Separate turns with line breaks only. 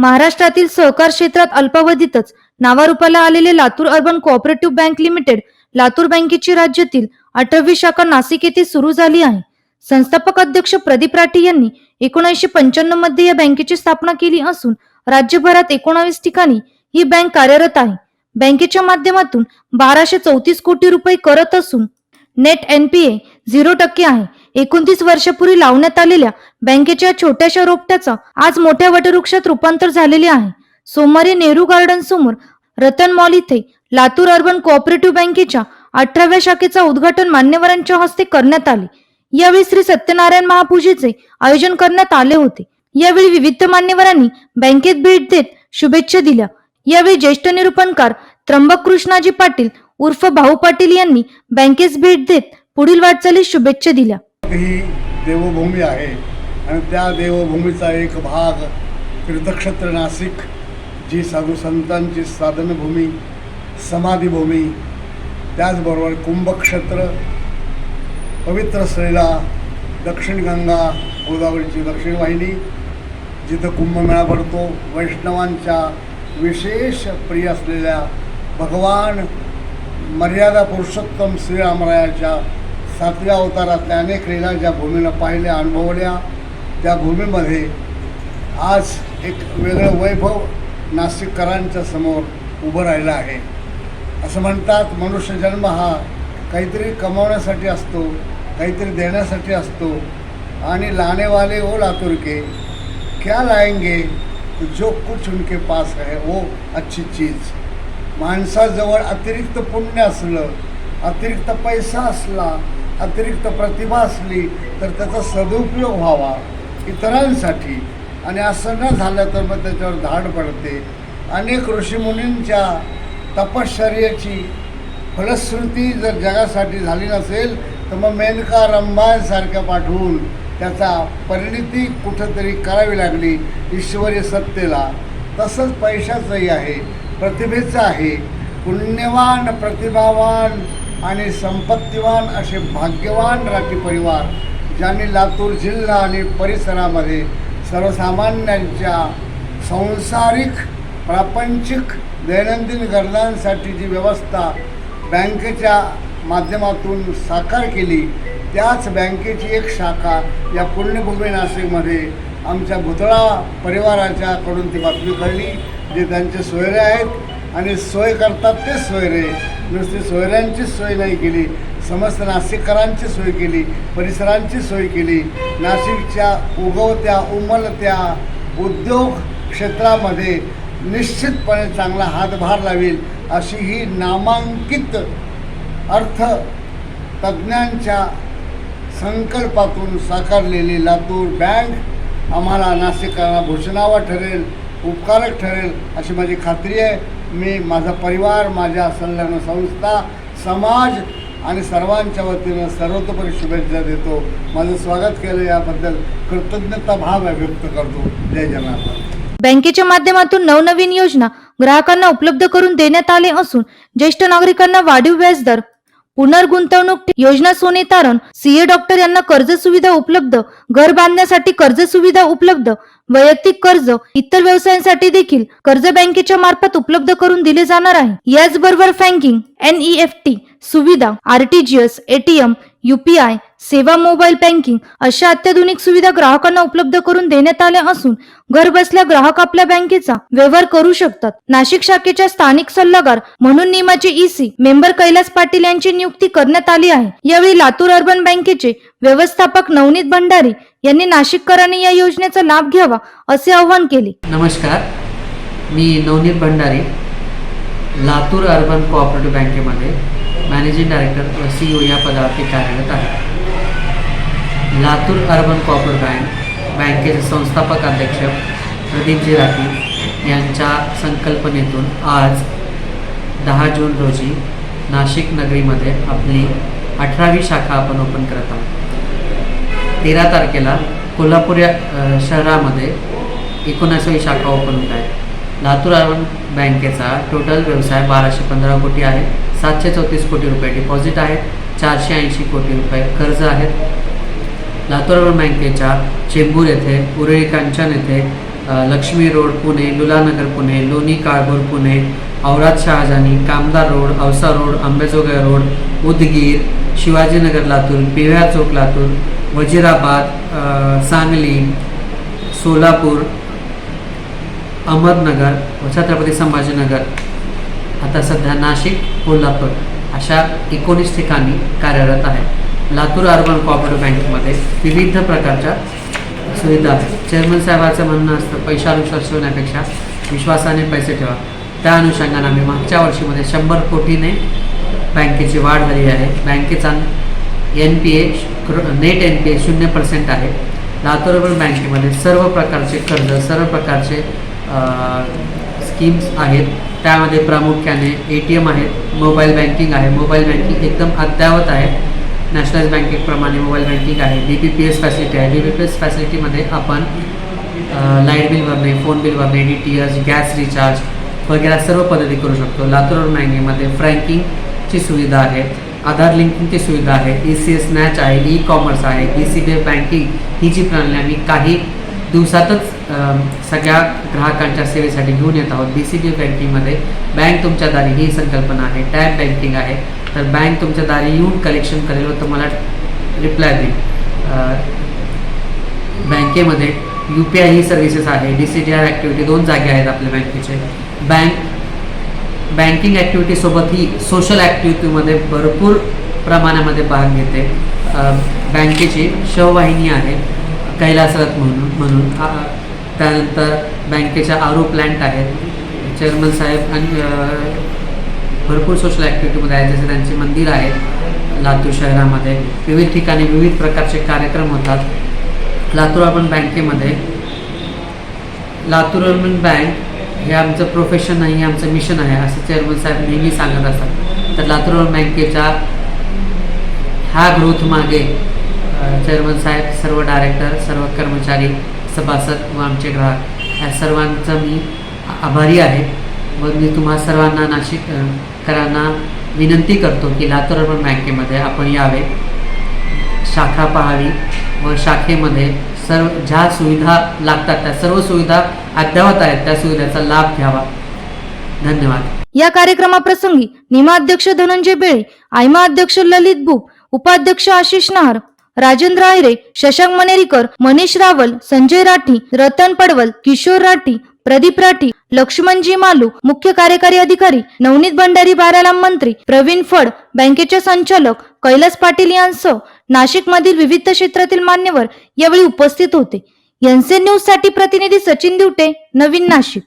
महाराष्ट्रातील सहकार क्षेत्रात अल्पावधीतच नावारूपाला आलेले Latur Urban Cooperative Bank Limited Latur बँकेची राज्यातील अठरावी शाखा नाशिक येथे सुरू झाली आहे. संस्थापक अध्यक्ष प्रदीप राठी यांनी एकोणीसशे पंच्याण्णवमध्ये या बँकेची स्थापना केली असून राज्यभरात एकोणावीस ठिकाणी ही बँक कार्यरत आहे. बँकेच्या माध्यमातून बाराशे चौतीस कोटी रुपये करत असून नेट एनपीए झिरो टक्के आहे. एकोणतीस वर्षापूर्वी लावण्यात आलेल्या बँकेच्या छोट्याशा रोपट्याचा आज मोठ्या वटवृक्षात रूपांतर झालेले आहे. सोमवारी नेहरू गार्डन समोर रतन मॉल इथे लातूर अर्बन कोऑपरेटिव्ह बँकेच्या अठराव्या शाखेचा उद्घाटन मान्यवरांच्या हस्ते करण्यात आले. यावेळी श्री सत्यनारायण महापूजेचे आयोजन करण्यात आले होते. यावेळी विविध मान्यवरांनी बँकेत भेट देत शुभेच्छा दिल्या. यावेळी ज्येष्ठ निरूपणकार त्र्यंबक कृष्णाजी पाटील उर्फ भाऊ पाटील यांनी बँकेस भेट देत पुढील वाटचालीस शुभेच्छा दिल्या.
ही देवभूमी आहे. आणि त्या देवभूमीचा एक भाग तीर्थक्षेत्र नाशिक जी साधू संतांची साधनभूमी समाधीभूमी त्याचबरोबर कुंभक्षेत्र पवित्र श्रीला दक्षिण गंगा गोदावरीची दक्षिण वाहिनी जिथं कुंभमेळा भरतो. वैष्णवांच्या विशेष प्रिय असलेल्या भगवान मर्यादा पुरुषोत्तम श्रीरामरायाच्या सातव्या अवतारातल्या अनेक लीला ज्या भूमीनं पाहिल्या अनुभवल्या त्या भूमीमध्ये आज एक वेगळं वैभव नाशिककरांच्या समोर उभं राहिलं आहे. असं म्हणतात मनुष्य जन्म हा काहीतरी कमावण्यासाठी असतो काहीतरी देण्यासाठी असतो. आणि लाने वाले लातुरके क्या लाएंगे जो कुछ उनके पास है वो अच्छी चीज. माणसाजवळ अतिरिक्त पुण्य असलं अतिरिक्त पैसा असला अतिरिक्त प्रतिभा असली तर त्याचा सदुपयोग व्हावा इतरांसाठी. आणि असं न झालं तर मग त्याच्यावर धाड पडते. अनेक ऋषीमुनींच्या तपश्चर्याची फलश्रुती जर जगासाठी झाली नसेल तर मग मेनका रंभासारख्या पाठवून त्याचा परिणिती कुठंतरी करावी लागली ईश्वरी सत्तेला. तसंच पैशाचंही आहे प्रतिभेचं आहे. पुण्यवान प्रतिभावान आणि संपत्तीवान असे भाग्यवान राठी परिवार ज्यांनी लातूर जिल्हा आणि परिसरामध्ये सर्वसामान्यांच्या संसारिक प्रापंचिक दैनंदिन गरजांसाठी जी व्यवस्था बँकेच्या माध्यमातून साकार केली त्याच बँकेची एक शाखा या पुण्यभूमी नाशिकमध्ये आमच्या भुतळा परिवाराच्याकडून ती बातमी कळली जे त्यांचे सोयरे आहेत. आणि सोय करतात ते सोयरे नुसती सोयऱ्यांचीच सोय नाही केली. समस्त नाशिककरांची सोय केली. परिसरांची सोय केली. नाशिकच्या उगवत्या उमलत्या उद्योग क्षेत्रामध्ये निश्चितपणे चांगला हातभार लावेल अशी ही नामांकित अर्थ तज्ज्ञांच्या संकल्पातून साकारलेली लातूर बँक आम्हाला नाशिकांना भूषणावा ठरेल उपकारक ठरेल अशी माझी खात्री आहे. मी माझा परिवार माझ्या संलग्न संस्था समाज आणि सर्वांच्या वतीनं सर्वतोपरी शुभेच्छा देतो. माझं स्वागत केलं याबद्दल कृतज्ञता भाव व्यक्त करतो. जय जनार्दन
बँकेच्या माध्यमातून नवनवीन योजना ग्राहकांना उपलब्ध करून देण्यात आले असून ज्येष्ठ नागरिकांना वाढीव व्याजदर पुनर्गुंतवणूक योजना सोने तारण सीए डॉक्टर यांना कर्ज सुविधा उपलब्ध घर बांधण्यासाठी कर्ज सुविधा उपलब्ध वैयक्तिक कर्ज इतर व्यवसायांसाठी देखील कर्ज बँकेच्या मार्फत उपलब्ध करून दिले जाणार आहे. याचबरोबर बँकिंग एनईएफटी सुविधा आरटीजीएस एटीएम यूपीआय सेवा मोबाईल बँकिंग अशा अत्याधुनिक सुविधा ग्राहकांना उपलब्ध करून देण्यात आल्या असून घर बसल्या ग्राहक आपल्या बँकेचा व्यवहार करू शकतात. नाशिक शाखेच्या स्थानिक सल्लागार म्हणून निमाचे ईसी मेंबर कैलास पाटील यांची नियुक्ती करण्यात आली आहे. यावेळी लातूर अर्बन बँकेचे व्यवस्थापक नवनीत भंडारी यांनी नाशिककरांनी या योजनेचा लाभ घ्यावा असे आवाहन केले.
नमस्कार. मी नवनीत भंडारी लातूर अर्बन कोऑपरेटिव्ह बँकेमध्ये मॅनेजिंग डायरेक्टर व सी ओ या पदावरती कार्यरत आहे. लातूर अर्बन कॉपर बँक बँकेचे संस्थापक अध्यक्ष प्रदीपजी राठी यांच्या संकल्पनेतून आज दहा जून रोजी नाशिक नगरीमध्ये आपली अठरावी शाखा आपण ओपन करत आहोत. तेरा तारखेला कोल्हापूर या शहरामध्ये एकोणासावी शाखा ओपन होत आहे. लातूर अर्बन बँकेचा टोटल व्यवसाय बाराशे पंधरा कोटी आहे. सातशे चौतीस कोटी रुपये डिपॉझिट आहेत चारशे ऐंशी कोटी रुपये कर्ज आहेत लातूर अर्बन बँकेच्या चेंबूर येथे उरळी कांचन येथे Laxmi road Pune Lullanagar Pune Loni Kalbhor Pune Aurad Shahajani Kamdar road Ausa road Ambajogai road Udgir Shivajinagar Latur Pivya chowk Latur Wazirabad Sangli Solapur Ahmednagar व छत्रपती संभाजीनगर आता सध्या नाशिक कोल्हापूर अशा एकोणीस ठिकाणी कार्यरत आहे. लातूर अर्बन कॉपरेटिव्ह बँकेमध्ये विविध प्रकारच्या सुविधा आहेत. चेअरमन साहेबाचं म्हणणं असतं पैशानुसार ठेवण्यापेक्षा विश्वासाने पैसे ठेवा. त्या अनुषंगाने आम्ही मागच्या वर्षीमध्ये शंभर कोटीने बँकेची वाढ झाली आहे. बँकेचा N P A net N P A शून्य पर्सेंट आहे. लातूर अर्बन बँकेमध्ये सर्व प्रकारचे कर्ज सर्व प्रकारचे स्कीम्स आहेत. त्यामध्ये प्रामुख्याने ए टी एम आहेत मोबाईल बँकिंग आहे. मोबाईल बँकिंग एकदम अद्ययावत आहे. नॅशनल बँकेप्रमाणे मोबाईल बँकिंग आहे. B P P S facility आहे. बी पी पी एस फॅसिलिटीमध्ये आपण लाइट बिल भरणे फोन बिल भरणे D T H gas recharge वगैरे सर्व पद्धती करू शकतो. लातूर बँकेमध्ये फ्रँकिंगची सुविधा आहे. आधार लिंकिंगची सुविधा आहे. ई सी एस नॅच आहे. ई कॉमर्स आहे. ई सी बी बँकिंग ही जी प्रणाली आम्ही काही दिवसातच सगळ्या ग्राहकांच्या सेवेसाठी घेऊन येत आहोत. डी सी बी बँकिंगमध्ये बँक तुमच्या दारी ही संकल्पना आहे. टॅप बँकिंग आहे. तर बँक तुमच्या दारी येऊन कलेक्शन करेल व तुम्हाला रिप्लाय देईल. बँकेमध्ये यू पी आय ही सर्व्हिसेस आहे. D C D R activity दोन जागे आहेत आपल्या बँकेचे. बँक बँकिंग ॲक्टिव्हिटीसोबत ही सोशल ॲक्टिव्हिटीमध्ये भरपूर प्रमाणामध्ये भाग घेते. बँकेची शववाहिनी आहे. कैलासरथ म्हणून म्हणून. त्यानंतर बँकेच्या आरो प्लॅन्ट आहेत. चेअरमन साहेब आणि भरपूर सोशल ॲक्टिव्हिटीमध्ये आहेत. जसे त्यांचे मंदिर आहेत लातूर शहरामध्ये. विविध ठिकाणी विविध प्रकारचे कार्यक्रम होतात. लातूर अर्बन बँकेमध्ये. लातूर अर्बन बँक हे आमचं प्रोफेशन नाही हे आमचं मिशन आहे असं चेअरमन साहेब नेहमी सांगत असतात. तर लातूर अर्बन बँकेच्या ह्या ग्रोथ मागे चेअरमन साहेब सर्व डायरेक्टर सर्व कर्मचारी सभासद व आमचे ग्राहक या सर्वांचा मी आभारी आहे. व मी तुम्हा सर्वांना नाशिक विनंती करतो की लातूर अर्बन बँकेमध्ये आपण यावे. शाखा पाहावी व शाखेमध्ये सर्व ज्या सुविधा लागतात त्या सर्व सुविधा अद्यावत आहेत त्या सुविधेचा लाभ घ्यावा. धन्यवाद.
या कार्यक्रमाप्रसंगी निमा अध्यक्ष धनंजय बेळे आयमा अध्यक्ष ललित बुप उपाध्यक्ष आशिष नहर राजेंद्र आयरे शशांक मनेरीकर मनीष रावल संजय राठी रतन पडवल किशोर राठी प्रदीप राठी लक्ष्मणजी मालू मुख्य कार्यकारी अधिकारी नवनीत भंडारी बारालाम मंत्री प्रवीण फड बँकेचे संचालक कैलास पाटील यांसह नाशिक मधील विविध क्षेत्रातील मान्यवर यावेळी उपस्थित होते. यांचे न्यूजसाठी प्रतिनिधी सचिन दिवटे नवीन नाशिक.